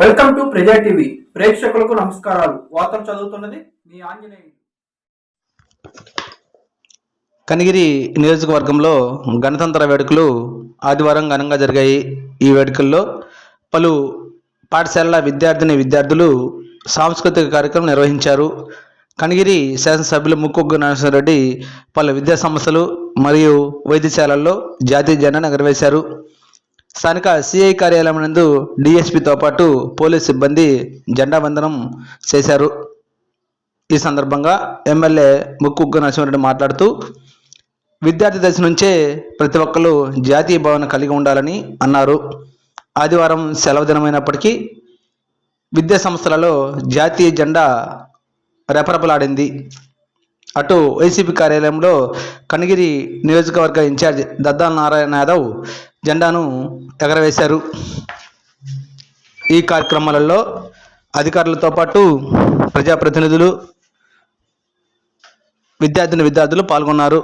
Welcome to ప్రజా TV. ప్రేక్షకులకు నమస్కారాలు. వార్తలు చదువుతున్నది మీ ఆంజనేయ కనిగిరి నియోజకవర్గంలో గణతంత్ర వేడుకలు ఆదివారం ఘనంగా జరిగాయి. ఈ వేడుకల్లో పలు పాఠశాలల విద్యార్థిని విద్యార్థులు సాంస్కృతిక కార్యక్రమం నిర్వహించారు. కనిగిరి శాసనసభ్యులు ముక్కొగ్గు నాగేశ్వరరెడ్డి పలు విద్యా సంస్థలు మరియు వైద్యశాలల్లో జాతీయ జెండాను ఎగరవేశారు. స్థానిక సిఐ కార్యాలయం నందు డిఎస్పితో పాటు పోలీస్ సిబ్బంది జెండా వందనం చేశారు. ఈ సందర్భంగా ఎమ్మెల్యే ముక్కు నరసింహారెడ్డి మాట్లాడుతూ విద్యార్థి దశ నుంచే ప్రతి ఒక్కరు జాతీయ భావన కలిగి ఉండాలని అన్నారు. ఆదివారం సెలవు దినమైనప్పటికీ విద్యా సంస్థలలో జాతీయ జెండా రెపరెపలాడింది. అటు వైసీపీ కార్యాలయంలో కనిగిరి నియోజకవర్గ ఇన్ఛార్జ్ దద్దాల నారాయణ యాదవ్ జెండాను ఎగరవేశారు. ఈ కార్యక్రమాలలో అధికారులతో పాటు ప్రజాప్రతినిధులు విద్యార్థిని విద్యార్థులు పాల్గొన్నారు.